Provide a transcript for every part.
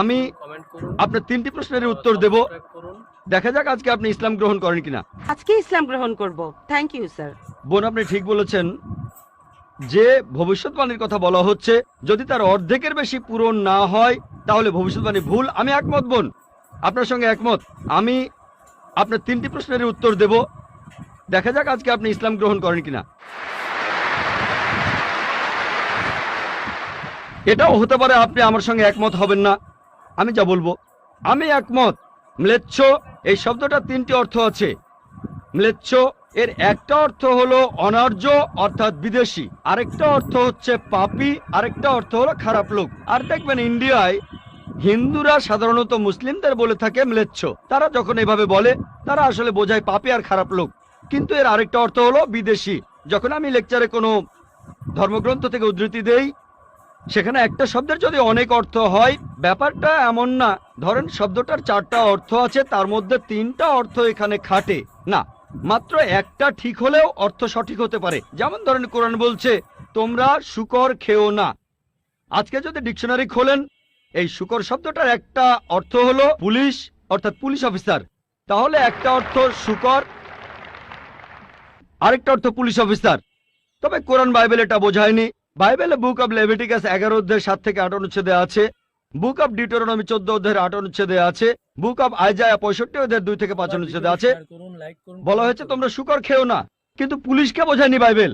আমি আপনার তিনটি প্রশ্নের উত্তর দেব। দেখা যাক আজকে আপনি ইসলাম গ্রহণ করেন কিনা। আজকে ইসলাম গ্রহণ করব। থ্যাংক ইউ স্যার বোন আপনি ঠিক বলেছেন যে ভবিষ্যৎবাণীর কথা বলা হচ্ছে যদি তার অর্ধেকের বেশি পূরণ না হয় তাহলে ভবিষ্যৎবাণী ভুল। আমি একমত বোন। আপনার সঙ্গে একমত। আমি আপনার তিনটি প্রশ্নের উত্তর দেব। দেখা যাক আজকে আপনি ইসলাম গ্রহণ করেন কিনা। এটাও হতে পারে আপনি আমার সঙ্গে একমত হবেন না। আমি যা বলব। আমি একমত। ম্লেচ্ছ, এই শব্দটা তিনটি অর্থ আছে। ম্লেচ্ছ, এর একটা অর্থ হলো অনার্য, অর্থাৎ বিদেশি। আরেকটা অর্থ হচ্ছে পাপি, আরেকটা অর্থ হলো খারাপ লোক। আর দেখবেন ইন্ডিয়ায় হিন্দুরা সাধারণত মুসলিমদের বলে থাকে ম্লেচ্ছ। তারা যখন এভাবে বলে, তারা আসলে বোঝায় পাপি আর খারাপ লোক। কিন্তু এর আরেকটা অর্থ হলো বিদেশি। যখন আমি লেকচারে কোনো ধর্মগ্রন্থ থেকে উদ্ধৃতি দেই সেখানে একটা শব্দের যদি অনেক অর্থ হয়, ব্যাপারটা এমন না। ধরেন শব্দটার চারটা অর্থ আছে, তার মধ্যে তিনটা অর্থ এখানে খাটে। না, মাত্র একটা ঠিক হলেও অর্থ সঠিক হতে পারে। যেমন ধরেন কোরআন বলছে, তোমরা শুকর খেও না। আজকে যদি ডিকশনারি খোলেন, এই শুকর শব্দটার একটা অর্থ হলো পুলিশ, অর্থাৎ পুলিশ অফিসার। তাহলে একটা অর্থ শুকর, আরেকটা অর্থ পুলিশ অফিসার। তবে কোরআন বাইবেল এটা বোঝায়নি। বাইবেলে বুক অব লেভিটিকাস এগারো অধ্যায় সাত থেকে আট অনুচ্ছেদে আছে। বুক অব ডিটোরনমি চোদ্দ অধ্যায়ের আট অনুচ্ছেদে আছে। বুক অব আইজায়া পঁয়ষট্টি অধ্যায়ের দুই থেকে পাঁচ অনুচ্ছেদে আছে। বলা হয়েছে তোমরা শুকর খেও না কিন্তু পুলিশকে বোঝায়নি বাইবেল।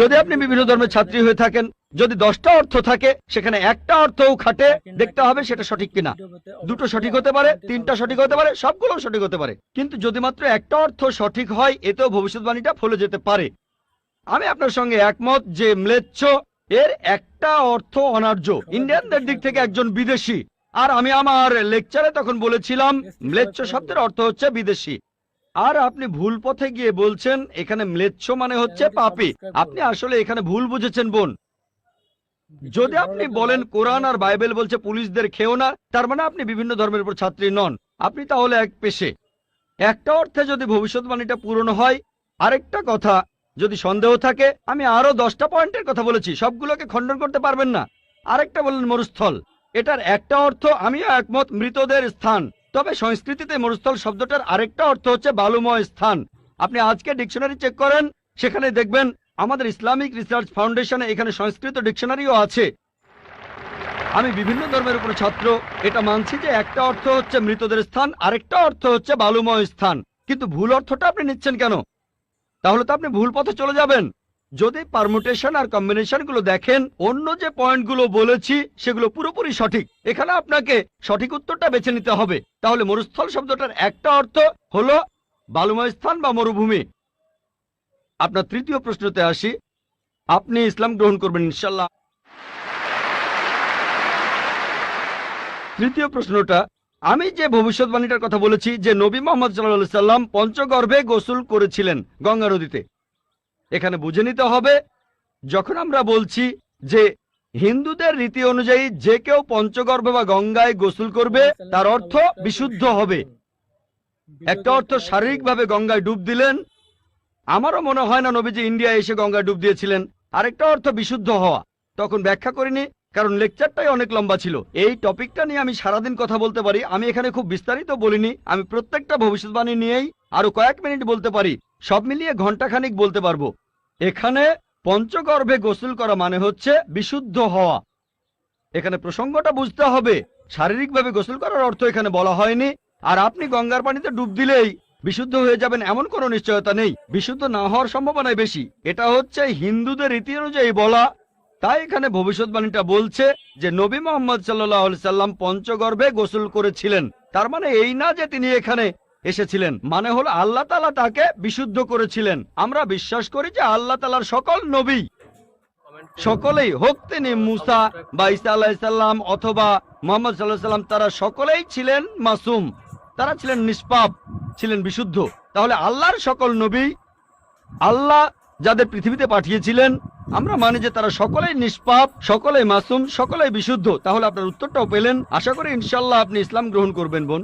যদি আপনি বিভিন্ন ধর্মের ছাত্রী হয়ে থাকেন যদি দশটা অর্থ থাকে সেখানে একটা অর্থও খাটে দেখতে হবে সেটা সঠিক কিনা। দুটো সঠিক হতে পারে তিনটা সঠিক। হতে পারে সবগুলো সঠিক হতে পারে। কিন্তু যদি মাত্র একটা অর্থ সঠিক হয় এতেও ভবিষ্যৎবাণীটা ফলে যেতে পারে। আমি আপনার সঙ্গে একমত যে ম্লেচ্ছ এর একটা অর্থ অনার্য। ইন্ডিয়ানদের দিক থেকে একজন বিদেশি। আর আমি আমার লেকচারে তখন বলেছিলাম, ম্লেচ্ছ শব্দের অর্থ হচ্ছে বিদেশি। আর আপনি ভুল পথে গিয়ে বলছেন, এখানে ম্লেচ্ছ মানে হচ্ছে পাপি। আপনি আসলে এখানে ভুল বুঝেছেন, বোন। যদি আপনি বলেন, কোরআন আর বাইবেল বলছে পুলিশদের খেও না, তার মানে আপনি বিভিন্ন ধর্মের উপর ছাত্রী নন। আপনি তাহলে এক পেশে। একটা অর্থে যদি ভবিষ্যৎবাণীটা পূরণ হয়, আরেকটা কথা যদি সন্দেহ থাকে, আমি আরও দশটা পয়েন্টের কথা বলেছি, সবগুলোকে খণ্ডন করতে পারবেন না। আরেকটা বললেন মরুস্থল। এটার একটা অর্থ, আমিও একমত, মৃতদের স্থান। তবে সংস্কৃতিতে মরুস্থল শব্দটার আরেকটা অর্থ হচ্ছে বালুময় স্থান। আপনি আজকে ডিকশনারি চেক করেন, সেখানে দেখবেন আমাদের ইসলামিক রিসার্চ ফাউন্ডেশনে এখানে সংস্কৃত ডিকশনারিও আছে। আমি বিভিন্ন ধর্মের উপর ছাত্র, এটা মানছি যে একটা অর্থ হচ্ছে মৃতদের স্থান, আরেকটা অর্থ হচ্ছে বালুময় স্থান। কিন্তু ভুল অর্থটা আপনি নিচ্ছেন কেন? তাহলে তো আপনি ভুল পথে চলে যাবেন। যদি পারমুটেশন আর কম্বিনেশনগুলো দেখেন, অন্য যে পয়েন্টগুলো বলেছি, সেগুলো পুরোপুরি সঠিক। এখানে আপনাকে সঠিক উত্তরটা বেছে নিতে হবে। তাহলে মরুস্থল শব্দটার একটা অর্থ হলো বালুময় স্থান বা মরুভূমি। আপনার তৃতীয় প্রশ্নতে আসি। আপনি ইসলাম গ্রহণ করবেন ইনশাল্লাহ তৃতীয় প্রশ্নটা আমি যে ভবিষ্যৎবাণীটার কথা বলেছি যে নবী মোহাম্মদ সাল্লাহ সাল্লাম পঞ্চগর্ভে গোসল করেছিলেন গঙ্গা নদীতে। এখানে বুঝে নিতে হবে, যখন আমরা বলছি যে হিন্দুদের রীতি অনুযায়ী যে কেউ পঞ্চগর্ভে বা গঙ্গায় গোসল করবে, তার অর্থ বিশুদ্ধ হবে। একটা অর্থ শারীরিকভাবে গঙ্গায় ডুব দিলেন। আমারও মনে হয় না নবীজি ইন্ডিয়া এসে গঙ্গায় ডুব দিয়েছিলেন। আরেকটা অর্থ বিশুদ্ধ হওয়া। তখন ব্যাখ্যা করিনি কারণ লেকচারটাই অনেক লম্বা ছিল। এই টপিকটা নিয়ে আমি সারাদিন কথা বলতে পারি, আমি এখানে খুব বিস্তারিত বলিনি, আমি প্রত্যেকটা ভবিষ্যৎবাণী নিয়েই আরও কয়েক মিনিট বলতে পারি, সব মিলিয়ে ঘন্টাখানিক বলতে পারব। এখানে পঞ্চগর্ভে গোসল করা মানে হচ্ছে বিশুদ্ধ হওয়া। এখানে প্রসঙ্গটা বুঝতে হবে, শারীরিকভাবে গোসল করার অর্থ এখানে বলা হয়নি, আর আপনি গঙ্গার পানিতে ডুব দিলেই বিশুদ্ধ হয়ে যাবেন এমন কোনো নিশ্চয়তা নেই, বিশুদ্ধ না হওয়ার সম্ভাবনাই বেশি। এটা হচ্ছে হিন্দুদের রীতি অনুযায়ী বলা তাই এখানে ভবিষ্যৎবাণীটা বলছে যে নবী মোহাম্মদ সাল্লাহ সাল্লাম পঞ্চগর্ভে গোসল করেছিলেন। তার মানে এই না যে তিনি এখানে এসেছিলেন মানে হলো আল্লাহ তালা তাকে বিশুদ্ধ করেছিলেন। আমরা বিশ্বাস করি যে আল্লাহ তালার সকল নবী, সকলেই হোক তিনি মুসা বা ইসা আলাহিসাল্লাম অথবা মোহাম্মদ সাল্লাহ সাল্লাম, তারা সকলেই ছিলেন মাসুম। তারা ছিলেন নিষ্পাপ, ছিলেন বিশুদ্ধ। তাহলে আল্লাহর সকল নবী আল্লাহ যাদের পৃথিবীতে পাঠিয়েছিলেন আমরা মানি যে তারা সকলেই নিষ্পাপ, সকলেই মাসুম, সকলেই বিশুদ্ধ। তাহলে আপনার উত্তরটাও পেলেন। আশা করি ইনশাল্লাহ আপনি ইসলাম গ্রহণ করবেন বোন।